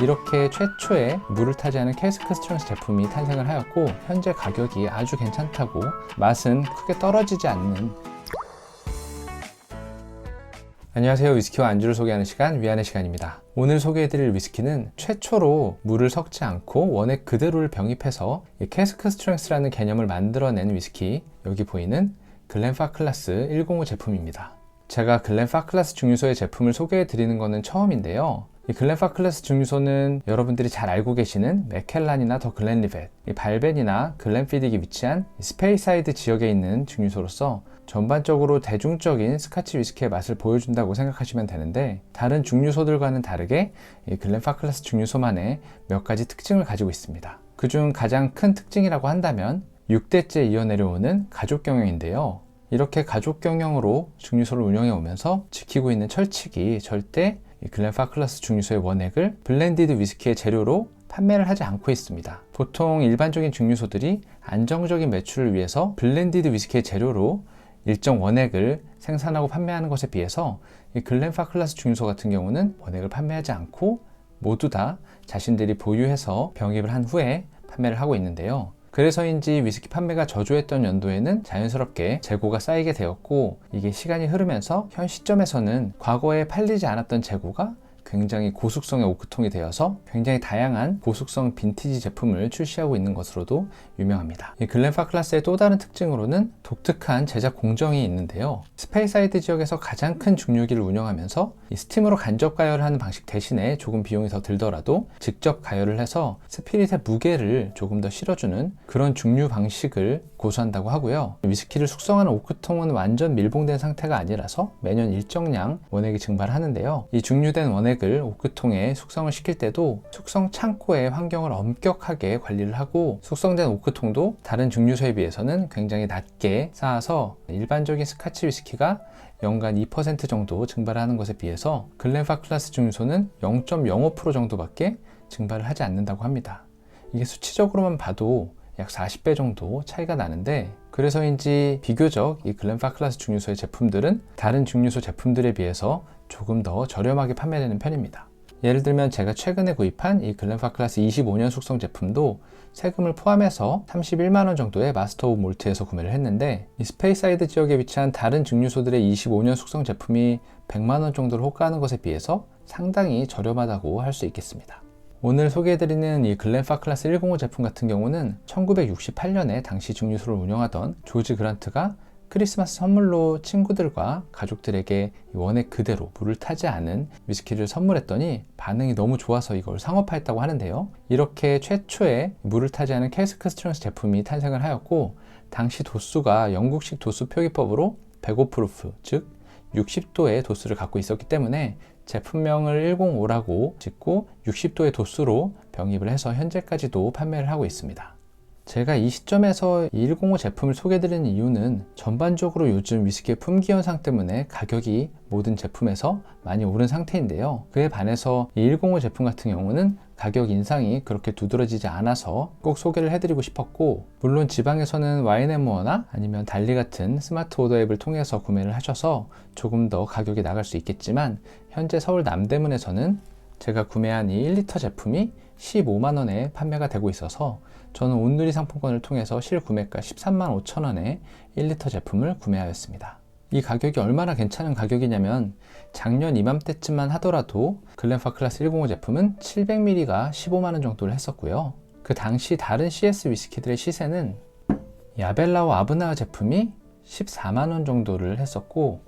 이렇게 최초의 물을 타지 않은 캐스크 스트렝스 제품이 탄생을 하였고 현재 가격이 아주 괜찮다고 맛은 크게 떨어지지 않는. 안녕하세요. 위스키와 안주를 소개하는 시간 위안의 시간입니다. 오늘 소개해드릴 위스키는 최초로 물을 섞지 않고 원액 그대로를 병입해서 이 캐스크 스트렝스라는 개념을 만들어낸 위스키. 여기 보이는 글렌파클라스 105 제품입니다. 제가 글렌파클라스 증류소의 제품을 소개해 드리는 것은 처음인데요. 이 글렌파클라스 증류소는 여러분들이 잘 알고 계시는 맥켈란이나 더 글렌리벳, 이 발벤이나 글렌피딕이 위치한 스페이사이드 지역에 있는 증류소로서 전반적으로 대중적인 스카치 위스키의 맛을 보여준다고 생각하시면 되는데 다른 증류소들과는 다르게 이 글렌파클라스 증류소만의 몇 가지 특징을 가지고 있습니다. 그중 가장 큰 특징이라고 한다면 6대째 이어 내려오는 가족 경영인데요. 이렇게 가족 경영으로 증류소를 운영해 오면서 지키고 있는 철칙이 절대 글렌파클라스 증류소의 원액을 블렌디드 위스키의 재료로 판매를 하지 않고 있습니다. 보통 일반적인 증류소들이 안정적인 매출을 위해서 블렌디드 위스키의 재료로 일정 원액을 생산하고 판매하는 것에 비해서 이 글렌파클라스 증류소 같은 경우는 원액을 판매하지 않고 모두 다 자신들이 보유해서 병입을 한 후에 판매를 하고 있는데요. 그래서인지 위스키 판매가 저조했던 연도에는 자연스럽게 재고가 쌓이게 되었고 이게 시간이 흐르면서 현 시점에서는 과거에 팔리지 않았던 재고가 굉장히 고숙성의 오크통이 되어서 굉장히 다양한 고숙성 빈티지 제품을 출시하고 있는 것으로도 유명합니다. 이 글렌파 클라스의 또 다른 특징으로는 독특한 제작 공정이 있는데요. 스페이사이드 지역에서 가장 큰 중류기를 운영하면서 스팀으로 간접 가열을 하는 방식 대신에 조금 비용이 더 들더라도 직접 가열을 해서 스피릿의 무게를 조금 더 실어주는 그런 중류 방식을 고수한다고 하고요. 위스키를 숙성하는 오크통은 완전 밀봉된 상태가 아니라서 매년 일정량 원액이 증발하는데요. 이 중류된 원액을 오크통에 숙성을 시킬 때도 숙성 창고의 환경을 엄격하게 관리를 하고 숙성된 오크통도 다른 중류소에 비해서는 굉장히 낮게 쌓아서 일반적인 스카치 위스키가 연간 2% 정도 증발하는 것에 비해서 글렌파 클라스 중류소는 0.05% 정도밖에 증발을 하지 않는다고 합니다. 이게 수치적으로만 봐도 약 40배 정도 차이가 나는데 그래서인지 비교적 이 글렌파 클라스 중류소의 제품들은 다른 중류소 제품들에 비해서 조금 더 저렴하게 판매되는 편입니다. 예를 들면 제가 최근에 구입한 이 글렌파 클라스 25년 숙성 제품도 세금을 포함해서 31만원 정도의 마스터 오브 몰트에서 구매를 했는데 이 스페이사이드 지역에 위치한 다른 증류소들의 25년 숙성 제품이 100만원 정도를 호가하는 것에 비해서 상당히 저렴하다고 할 수 있겠습니다. 오늘 소개해드리는 이 글렌파 클라스 105 제품 같은 경우는 1968년에 당시 증류소를 운영하던 조지 그란트가 크리스마스 선물로 친구들과 가족들에게 원액 그대로 물을 타지 않은 위스키를 선물했더니 반응이 너무 좋아서 이걸 상업화했다고 하는데요. 이렇게 최초의 물을 타지 않은 캐스크 스트렝스 제품이 탄생을 하였고 당시 도수가 영국식 도수 표기법으로 105프루프 즉 60도의 도수를 갖고 있었기 때문에 제품명을 105라고 짓고 60도의 도수로 병입을 해서 현재까지도 판매를 하고 있습니다. 제가 이 시점에서 105 제품을 소개드리는 이유는 전반적으로 요즘 위스키의 품귀 현상 때문에 가격이 모든 제품에서 많이 오른 상태인데요. 그에 반해서 105 제품 같은 경우는 가격 인상이 그렇게 두드러지지 않아서 꼭 소개를 해드리고 싶었고 물론 지방에서는 와인앤모어나 아니면 달리 같은 스마트 오더 앱을 통해서 구매를 하셔서 조금 더 가격이 나갈 수 있겠지만 현재 서울 남대문에서는 제가 구매한 이 1리터 제품이 15만원에 판매가 되고 있어서 저는 온누리 상품권을 통해서 실구매가 13만 5천원에 1리터 제품을 구매하였습니다. 이 가격이 얼마나 괜찮은 가격이냐면 작년 이맘때쯤만 하더라도 글렌파 클라스 105 제품은 700ml가 15만원 정도를 했었고요. 그 당시 다른 CS 위스키들의 시세는 야벨라와 아브나와 제품이 14만원 정도를 했었고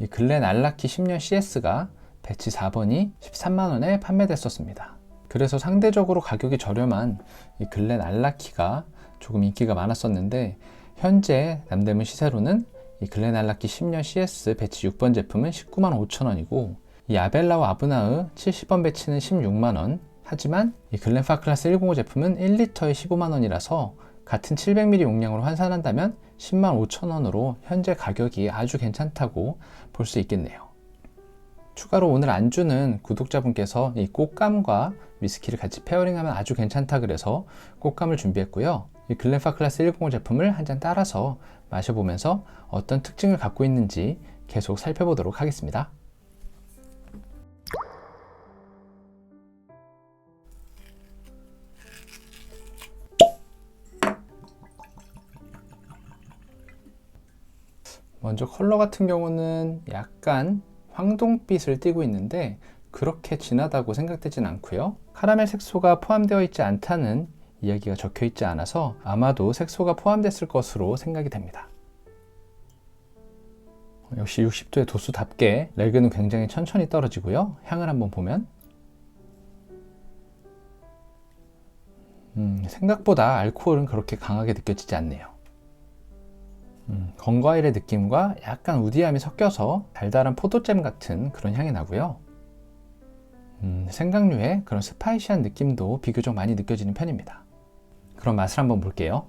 이 글렌 알라키 10년 CS가 배치 4번이 13만원에 판매됐었습니다. 그래서 상대적으로 가격이 저렴한 이 글렌 알라키가 조금 인기가 많았었는데 현재 남대문 시세로는 이 글렌 알라키 10년 CS 배치 6번 제품은 19만 5천 원이고 이 아벨라와 아브나의 70번 배치는 16만 원 하지만 이 글렌파 클라스 105 제품은 1리터에 15만 원이라서 같은 700ml 용량으로 환산한다면 10만 5천 원으로 현재 가격이 아주 괜찮다고 볼 수 있겠네요. 추가로 오늘 안주는 구독자분께서 이 꽃감과 위스키를 같이 페어링하면 아주 괜찮다 그래서 꽃감을 준비했고요. 이 글렌파 클라스 160 제품을 한 잔 따라서 마셔보면서 어떤 특징을 갖고 있는지 계속 살펴보도록 하겠습니다. 먼저 컬러 같은 경우는 약간 황동빛을 띠고 있는데 그렇게 진하다고 생각되진 않고요. 카라멜 색소가 포함되어 있지 않다는 이야기가 적혀 있지 않아서 아마도 색소가 포함됐을 것으로 생각이 됩니다. 역시 60도의 도수답게 레그는 굉장히 천천히 떨어지고요. 향을 한번 보면 음, 생각보다 알코올은 그렇게 강하게 느껴지지 않네요. 음, 건과일의 느낌과 약간 우디함이 섞여서 달달한 포도잼 같은 그런 향이 나고요. 음, 생강류의 그런 스파이시한 느낌도 비교적 많이 느껴지는 편입니다. 그럼 맛을 한번 볼게요.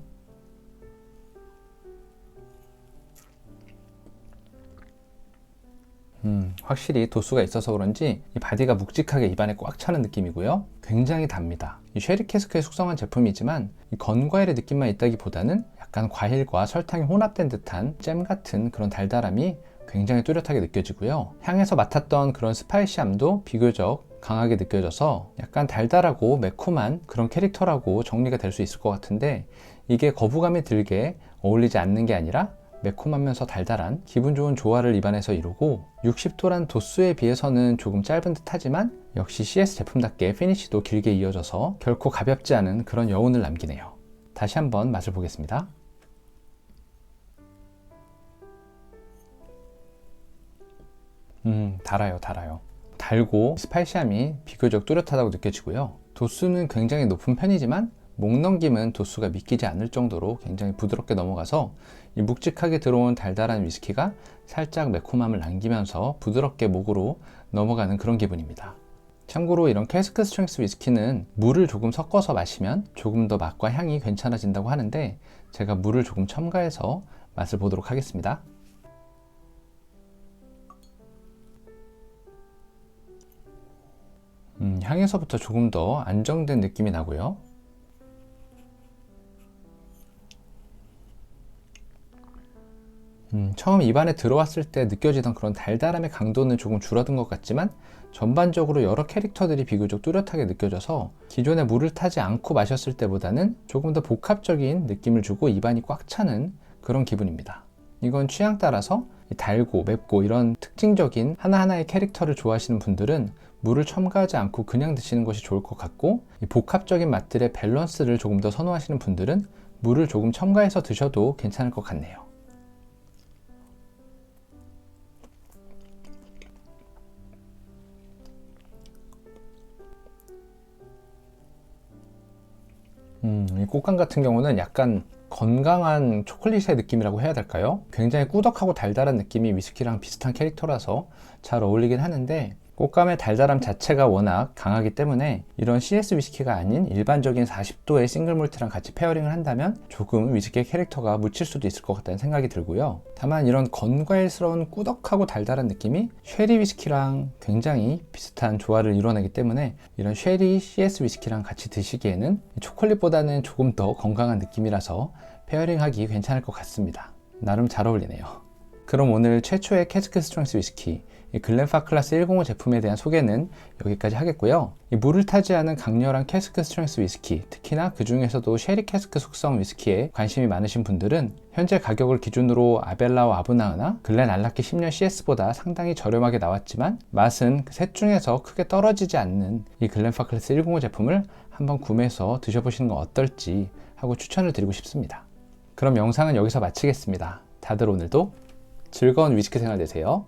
음, 확실히 도수가 있어서 그런지 이 바디가 묵직하게 입안에 꽉 차는 느낌이고요. 굉장히 답니다. 이 쉐리 캐스크에 숙성한 제품이지만 이 건과일의 느낌만 있다기보다는 약간 과일과 설탕이 혼합된 듯한 잼 같은 그런 달달함이 굉장히 뚜렷하게 느껴지고요. 향에서 맡았던 그런 스파이시함도 비교적 강하게 느껴져서 약간 달달하고 매콤한 그런 캐릭터라고 정리가 될 수 있을 것 같은데 이게 거부감이 들게 어울리지 않는 게 아니라 매콤하면서 달달한 기분 좋은 조화를 입안에서 이루고 60도란 도수에 비해서는 조금 짧은 듯 하지만 역시 CS 제품답게 피니쉬도 길게 이어져서 결코 가볍지 않은 그런 여운을 남기네요. 다시 한번 맛을 보겠습니다. 음, 달아요, 달아요. 달고 스파이시함이 비교적 뚜렷하다고 느껴지고요. 도수는 굉장히 높은 편이지만 목 넘김은 도수가 믿기지 않을 정도로 굉장히 부드럽게 넘어가서 이 묵직하게 들어온 달달한 위스키가 살짝 매콤함을 남기면서 부드럽게 목으로 넘어가는 그런 기분입니다. 참고로 이런 캐스크 스트렝스 위스키는 물을 조금 섞어서 마시면 조금 더 맛과 향이 괜찮아진다고 하는데 제가 물을 조금 첨가해서 맛을 보도록 하겠습니다. 음, 향에서부터 조금 더 안정된 느낌이 나고요. 음, 처음 입안에 들어왔을 때 느껴지던 그런 달달함의 강도는 조금 줄어든 것 같지만 전반적으로 여러 캐릭터들이 비교적 뚜렷하게 느껴져서 기존에 물을 타지 않고 마셨을 때보다는 조금 더 복합적인 느낌을 주고 입안이 꽉 차는 그런 기분입니다. 이건 취향 따라서 달고 맵고 이런 특징적인 하나하나의 캐릭터를 좋아하시는 분들은 물을 첨가하지 않고 그냥 드시는 것이 좋을 것 같고 복합적인 맛들의 밸런스를 조금 더 선호하시는 분들은 물을 조금 첨가해서 드셔도 괜찮을 것 같네요. 음, 이 꽃감 같은 경우는 약간 건강한 초콜릿의 느낌이라고 해야 될까요? 굉장히 꾸덕하고 달달한 느낌이 위스키랑 비슷한 캐릭터라서 잘 어울리긴 하는데 꽃감의 달달함 자체가 워낙 강하기 때문에 이런 CS 위스키가 아닌 일반적인 40도의 싱글 몰트랑 같이 페어링을 한다면 조금 위스키의 캐릭터가 묻힐 수도 있을 것 같다는 생각이 들고요. 다만 이런 건과일스러운 꾸덕하고 달달한 느낌이 쉐리 위스키랑 굉장히 비슷한 조화를 이뤄내기 때문에 이런 쉐리 CS 위스키랑 같이 드시기에는 초콜릿보다는 조금 더 건강한 느낌이라서 페어링하기 괜찮을 것 같습니다. 나름 잘 어울리네요. 그럼 오늘 최초의 캐스크 스트렝스 위스키 글렌파 클라스 105 제품에 대한 소개는 여기까지 하겠고요. 물을 타지 않은 강렬한 캐스크 스트렝스 위스키, 특히나 그 중에서도 쉐리 캐스크 숙성 위스키에 관심이 많으신 분들은 현재 가격을 기준으로 아벨라와 아브나으나 글렌 알라키 10년 CS보다 상당히 저렴하게 나왔지만 맛은 그셋 중에서 크게 떨어지지 않는 이 글렌파 클라스 105 제품을 한번 구매해서 드셔보시는 건 어떨지 하고 추천을 드리고 싶습니다. 그럼 영상은 여기서 마치겠습니다. 다들 오늘도 즐거운 위스키 생활 되세요.